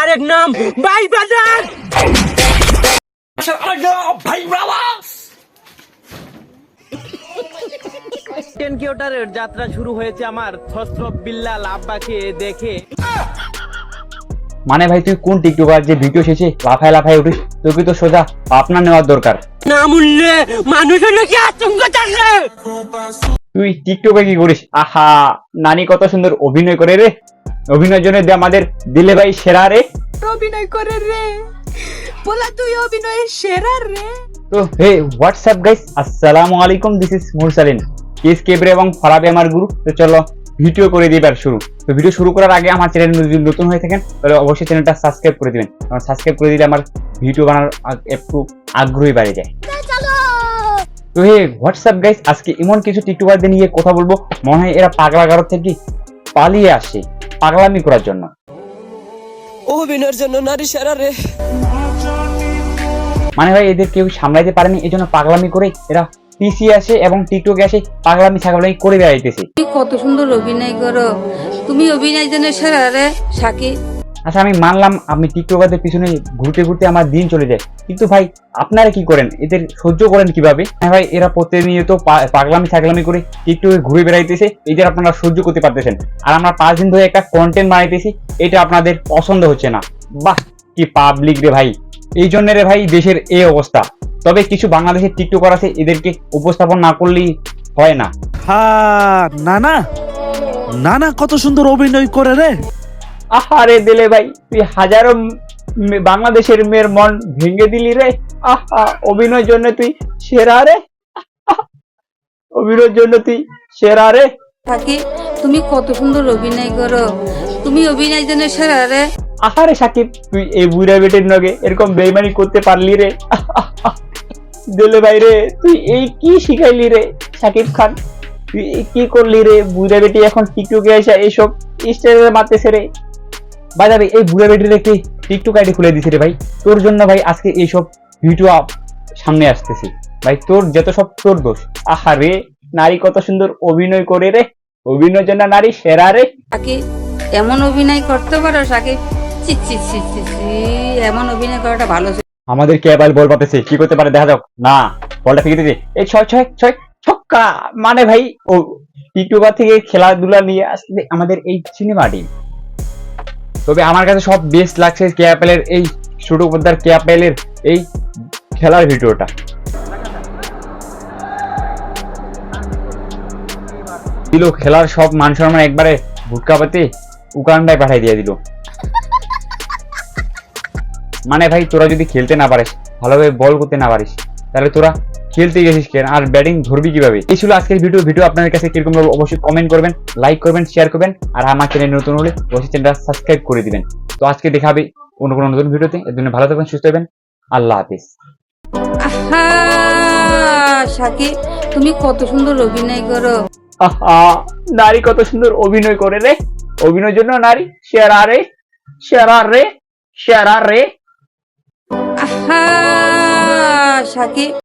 আরেক নাম ভাই বাজার টেনকিওটারের যাত্রা শুরু হয়েছে আমার। বিল্লাল আব্বাকে দেখে। মানে ভাই তুই কোন টিকটকার? যে ভিডিও শেষে লাফায় লাফায় উঠিস তোকে তো সোজা পাপনা নেওয়ার দরকার? না মূল্যে মানুষের নাকি আতঙ্ক থাকলে তুই টিকটকে কি করিস? আহা নানি কত সুন্দর অভিনয় করে রে। অভিনয়ের জন্য আমাদের দিলে ভাই সেরা রে। অভিনয় করে রে। বলা তুই অভিনয়ের সেরা রে। তো হে হোয়াটসঅ্যাপ গাইস আসসালামু আলাইকুম দিস ইজ মুরসালিন কেস কেবরে এবং ফরাবে আমার গুরু তো চলো ভিডিও করে দিবার শুরু। তো ভিডিও শুরু করার আগে আমার চ্যানেল যদি নতুন হয়ে থাকেন তাহলে অবশ্যই চ্যানেলটা সাবস্ক্রাইব করে দিবেন। কারণ সাবস্ক্রাইব করে দিলে আমার ভিডিও বানানোর একটু আগ্রহী বেড়ে যায়। তো হে হোয়াটসঅ্যাপ গাইস আজকে এমন কিছু টিকটকারদের নিয়ে কথা বলব। মনে হয় এরা পাগলা গারদ থেকে পালিয়ে আসে পাগলামি করার জন্য। অভিনয়ের জন্য নারী সেরা রে। মানে ভাই এদের কেউ সামলাইতে পারেনি এই জন্য পাগলামি করে এরা পিসি আসে এবং টিকটক আসে পাগলামি ছাগলামি করে বেড়াইতেছে। তুমি কত সুন্দর অভিনয় করো। তুমি অভিনয় জন্য সেরা রে সাকিব। আচ্ছা আমি মানলাম আপনি টিকটকারদের পিছনে ঘুরতে ঘুরতে আমার দিন চলে যায়। কিন্তু ভাই, আপনারা কি করেন? এদের সহ্য করেন কীভাবে? হ্যাঁ ভাই, এরা প্রতিনিয়ত পাগলামি ছাগলামি করে টিকটকে ঘুরে বেড়াইতেছে। এদের আপনারা সহ্য করতে পারতেছেন। আর আমরা পাঁচ দিন ধরে একটা কন্টেন্ট বানাইতেছি, এটা আপনাদের পছন্দ হচ্ছে না। বাহ, কি পাবলিক রে ভাই। এই জন্য রে ভাই, দেশের এই অবস্থা। তবে কিছু বাংলাদেশের টিকটকার আছে, এদেরকে উপস্থাপন না করলেই হয় না। হা না না না না কত সুন্দর অভিনয় করে রে। আহারে দিলে ভাই তুই হাজারো বাংলাদেশের মেয়ের মন ভেঙে দিলি রে। আহা অভিনয়ের জন্য তুই সেরা রে। অভিনয়ের জন্য তুই সেরা রে। সাকিব তুমি কত সুন্দর অভিনয় করো। তুমি অভিনয় জন্য সেরা রে। আহারে সাকিব তুই এই বুড়া বেটের নগে এরকম বেইমানি করতে পারলি রে। দিলে ভাই রে তুই এই কি শিখাইলি রে সাকিব খান? তুই কি করলি রে বুড়া বেটি এখন টিকটকে এসে এসব স্টাইলে মারতেছে রে? বাজারে এই বুড়া বেটির একটি টিকটক আইডি খুলে দিছি রে ভাই। তোর জন্য ভাই আজকে এইসব ভিডিও আপ- সামনে আসতেছি। ভাই তোর যত সব তোর দোষ। আহা রে নারী কত সুন্দর অভিনয় করে রে। অভিনয়ের জন্য নারী সেরা রে। সাকিব এমন অভিনয় করতে পারো সাকিব? চি চি চি চি এমন অভিনয় করাটা ভালো ছিল। আমাদের কে বল বল পাতেছে? কি করতে পারে? দেখা যাক। না বলটা ফিকে দিতে এই ছয় ছয় ছয় ছক্কা! মানে ভাই ও টিকটকার থেকে খেলাধুলা নিয়ে আসলে আমাদের এই সিনেমা টিম তবে আমার কাছে সব বেস্ট লাগছে কে অ্যাপেলের এই ছোট পদ্মার কে অ্যাপেলের এই খেলার ভিডিওটা। দিল খেলার সব মান সম্মান একবারে ভুটকা পাতে উকান্ডায় পাঠাই দিয়ে দিল। মানে ভাই, তোরা যদি খেলতে না পারিস, ভালোভাবে বল করতে না পারিস, তাহলে তোরা খেলতে গেছিস কেন? আর ব্যাটিং ধরবি কীভাবে? এই ছিল আজকের ভিডিও ভিডিও আপনাদের কাছে কীরকম লাগল অবশ্যই কমেন্ট করবেন লাইক করবেন শেয়ার করবেন আর আমার চ্যানেল নতুন হলে অবশ্যই চ্যানেলটা সাবস্ক্রাইব করে দিবেন। তো আজকে দেখাবে অন্য কোনো নতুন ভিডিওতে এর জন্য ভালো থাকবেন সুস্থ হবেন আল্লাহ হাফিজ। সাকিব তুমি কত সুন্দর অভিনয় করো। আহা নারী কত সুন্দর অভিনয় করে রে। অভিনয়ের জন্য নারী সেরা রে সেরা রে সেরা রে। আহা সাকিব।